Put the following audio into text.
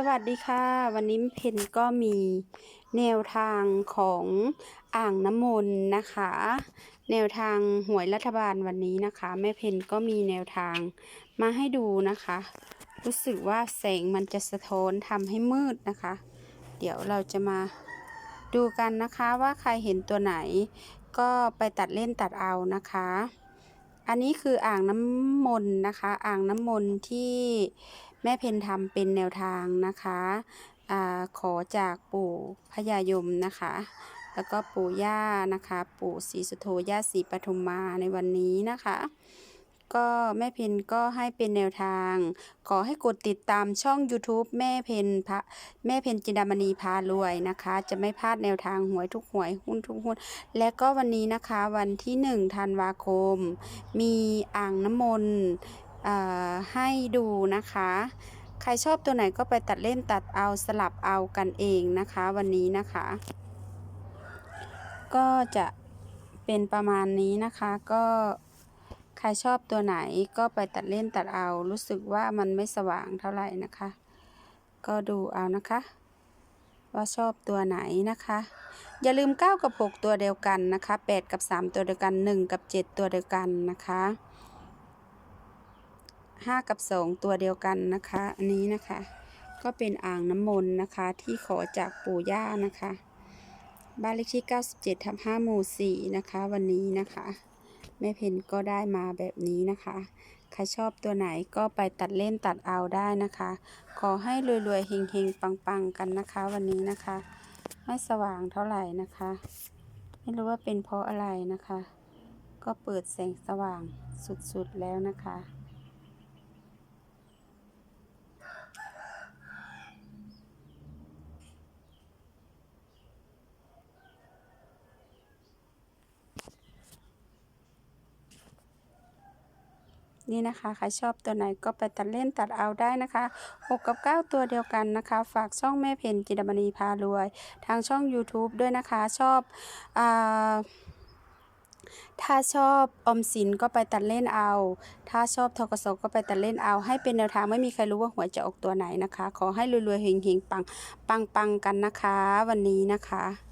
สวัสดีค่ะ วันนี้เพนก็มีแนวทางของอ่างน้ำมนต์นะคะ แนวทางหวยรัฐบาลวันนี้นะคะ แม่เพนก็มีแนวทางมาให้ดูนะคะ รู้สึกว่าแสงมันจะสะท้อนทำให้มืดนะคะ เดี๋ยวเราจะมาดูกันนะคะว่าใครเห็นตัวไหน ก็ไปตัดเล่นตัดเอานะคะ อันนี้คืออ่างน้ำมนต์นะคะ อ่างน้ำมนต์ที่ แม่เพนทำเป็นแนวทางนะคะอขอจากปู่พญายมนะคะ แล้วก็ปู่ย่านะคะ ปู่ศรีสุโธย่าศรีปทุมมาในวันนี้นะคะก็แม่เพนก็ให้เป็นแนวทาง ขอให้กดติดตามช่อง YouTube แม่เพนพระแม่เพนจินดามณีพารวยนะคะ จะไม่พลาดแนวทางหวยทุกหวยหุ้นทุกหุ้น และก็วันนี้นะคะวันที่1ธันวาคม มีอ่างน้ำมนต์ ให้ดูนะคะ ใครชอบตัวไหนก็ไปตัดเล่นตัดเอาสลับเอากันเองนะคะ วันนี้นะคะ ก็จะเป็นประมาณนี้นะคะก็ใครชอบตัวไหนก็ไปตัดเล่นตัดเอา รู้สึกว่ามันไม่สว่างเท่าไหร่นะคะ ก็ดูเอานะคะ ว่าชอบตัวไหนนะคะ อย่าลืม 9 กับ 6 ตัวเดียวกันนะคะ 8 กับ 3 ตัวเดียวกัน 1 กับ 7 ตัวเดียวกันนะคะ 5 กับ 2 ตัวเดียวกันนะคะ อันนี้นะคะ ก็เป็นอ่างน้ำมนต์นะคะ ที่ขอจากปู่ย่านะคะ บ้านเลขที่ 97ทับ5หมู่4นะคะ วันนี้นะคะแม่เพนก็ได้มาแบบนี้นะคะ ใครชอบตัวไหนก็ไปตัดเล่นตัดเอาได้นะคะ ขอให้รวยๆเฮงๆ ปังๆ กันนะคะ วันนี้นะคะ ไม่สว่างเท่าไหร่นะคะ ไม่รู้ว่าเป็นเพราะอะไรนะคะ ก็เปิดแสงสว่างสุดๆแล้วนะคะ นี่นะคะ ใครชอบตัวไหนก็ไปตัดเล่นตัดเอาได้นะคะ 6 กับ 9 ตัวเดียวกันนะคะ ฝากช่องแม่เพนจิดมณีพารวย ทางช่อง YouTube ด้วยนะคะ ชอบอาถ้าชอบออมสินก็ไปตัดเล่นเอา ถ้าชอบทกศก็ไปตัดเล่นเอา ให้เป็นแนวทางไม่มีใครรู้ว่าหวยจะออกตัวไหนนะคะ ขอให้รวยๆเฮงๆปังปังๆกันนะคะ วันนี้นะคะ